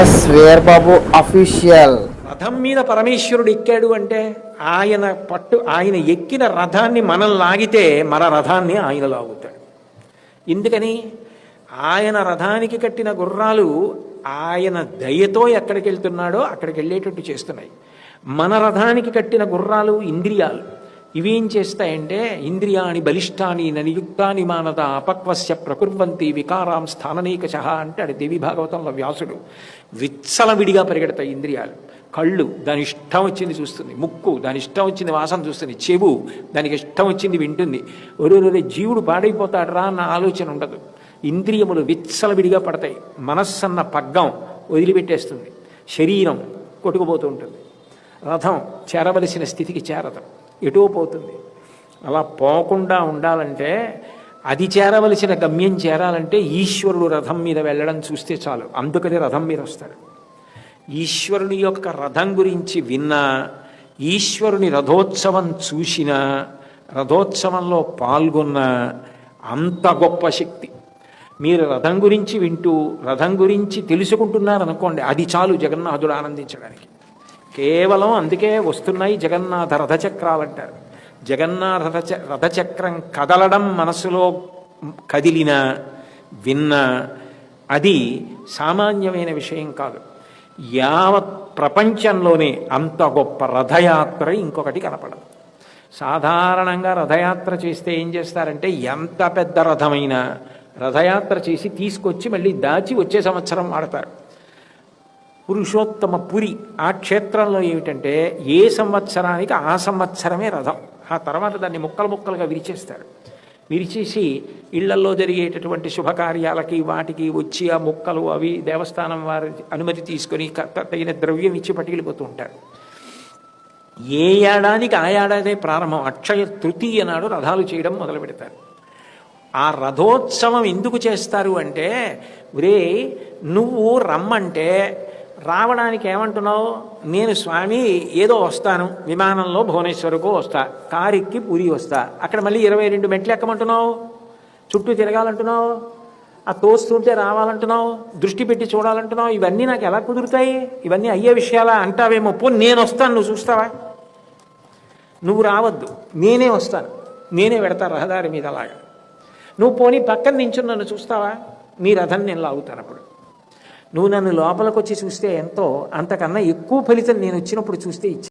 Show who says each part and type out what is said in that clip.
Speaker 1: Yes Veerababu official.
Speaker 2: రథం మీద పరమేశ్వరుడు ఎక్కాడు అంటే ఆయన పట్టు ఆయన ఎక్కిన రథాన్ని మనం లాగితే మన రథాన్ని ఆయన లాగుతాడు. ఎందుకని? ఆయన రథానికి కట్టిన గుర్రాలు ఆయన దయతో ఎక్కడికి వెళ్తున్నాడో అక్కడికి వెళ్ళేటట్టు చేస్తున్నాయి. మన రథానికి కట్టిన గుర్రాలు ఇంద్రియాలు. ఇవేం చేస్తాయంటే ఇంద్రియాని బలిష్టాని ననియుక్తాని మానత అపక్వస్య ప్రకుర్వంతి వికారాం స్థాననీకశ అంటాడు దేవి భాగవతంలో వ్యాసుడు. విచ్చలవిడిగా పరిగెడతాయి ఇంద్రియాలు. కళ్ళు దాని ఇష్టం వచ్చింది చూస్తుంది. ముక్కు దాని ఇష్టం వచ్చింది వాసన చూస్తుంది. చెవు దానికి ఇష్టం వచ్చింది వింటుంది. ఒరే జీవుడు పాడైపోతాడరా అన్న ఆలోచన ఉండదు. ఇంద్రియములు విచ్చలవిడిగా పడతాయి. మనస్సన్న పగ్గం వదిలిపెట్టేస్తుంది. శరీరం కొట్టుకుపోతూ ఉంటుంది. రథం చేరవలసిన స్థితికి చేరదు. ఎటో పోతుంది అలా పోకుండా ఉండాలంటే అది చేరవలసిన గమ్యం చేరాలంటే ఈశ్వరుడు రథం మీద వెళ్ళడం చూస్తే చాలు. అందుకని రథం మీద వస్తాడు. ఈశ్వరుని యొక్క రథం గురించి విన్నా ఈశ్వరుని రథోత్సవం చూసిన రథోత్సవంలో పాల్గొన్న అంత గొప్ప శక్తి. మీరు రథం గురించి వింటూ రథం గురించి తెలుసుకుంటున్నారనుకోండి అది చాలు జగన్నాథుడు ఆనందించడానికి. కేవలం అందుకే వస్తున్నాయి జగన్నాథ రథచక్రాలు అంటారు జగన్నాథ రథచ రథచక్రం కదలడం మనసులో కదిలిన విన్న అది సామాన్యమైన విషయం కాదు. యావత్ ప్రపంచంలోనే అంత గొప్ప రథయాత్ర ఇంకొకటి కనపడదు. సాధారణంగా రథయాత్ర చేస్తే ఏం చేస్తారంటే ఎంత పెద్ద రథమైనా రథయాత్ర చేసి తీసుకొచ్చి మళ్ళీ దాచి వచ్చే సంవత్సరం వాడతారు పురుషోత్తమ పురి ఆ క్షేత్రంలో ఏమిటంటే ఏ సంవత్సరానికి ఆ సంవత్సరమే రథం. ఆ తర్వాత దాన్ని ముక్కలు ముక్కలుగా విరిచేస్తారు. విరిచేసి ఇళ్ళల్లో జరిగేటటువంటి శుభకార్యాలకి వాటికి వచ్చి ఆ ముక్కలు అవి దేవస్థానం వారి అనుమతి తీసుకొని తగిన ద్రవ్యం ఇచ్చి పట్టుకెళ్ళిపోతూ ఉంటారు. ఏ ఏడాదికి ఆ ఏడాదే ప్రారంభం అక్షయ తృతీయ నాడు రథాలు చేయడం మొదలు పెడతారు. ఆ రథోత్సవం ఎందుకు చేస్తారు అంటే ఒరే నువ్వు రమ్మంటే రావడానికి ఏమంటున్నావు? నేను స్వామి ఏదో వస్తాను. విమానంలో భువనేశ్వరకు వస్తా. కారెక్కి పూరి వస్తా. అక్కడ మళ్ళీ ఇరవై రెండు మెట్లు ఎక్కమంటున్నావు? చుట్టూ తిరగాలంటున్నావు? ఆ తోస్తుంటే రావాలంటున్నావు? దృష్టి పెట్టి చూడాలంటున్నావు? ఇవన్నీ నాకు ఎలా కుదురుతాయి? ఇవన్నీ అయ్యే విషయాలా అంటావేమో? పో నేను వస్తాను. నువ్వు చూస్తావా? నువ్వు రావద్దు. నేనే వస్తాను. నేనే పెడతా రహదారి మీద అలాగా. నువ్వు పోనీ పక్కన నించుని నన్ను చూస్తావా? మీ రథం నేను లాగుతాను అప్పుడు. నువ్వు నన్ను లోపలికి వచ్చి చూస్తే ఎంతో అంతకన్నా ఎక్కువ ఫలితం నేను వచ్చినప్పుడు చూస్తే ఇచ్చి